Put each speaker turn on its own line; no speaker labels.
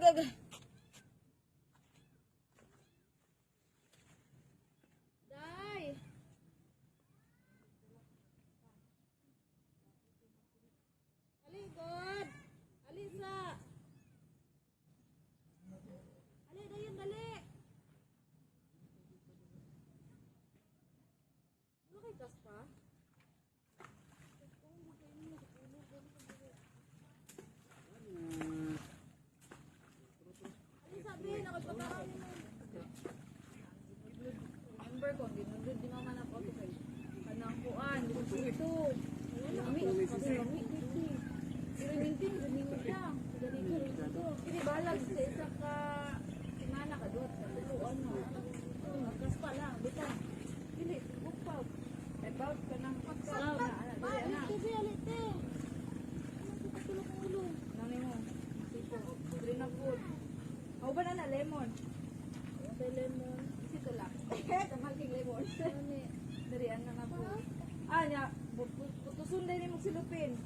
ag, ag. Day. Ali, God. Alisa. Ali, dayan, dali. Ano kay Kaspa? Ano Remember ko, dinundod din naman ako Lemon?
Ate lemon.
Dito lang. Kamal king lemon. Darian na na po. Ah, nya, bu- bu- putusun din mo silupin.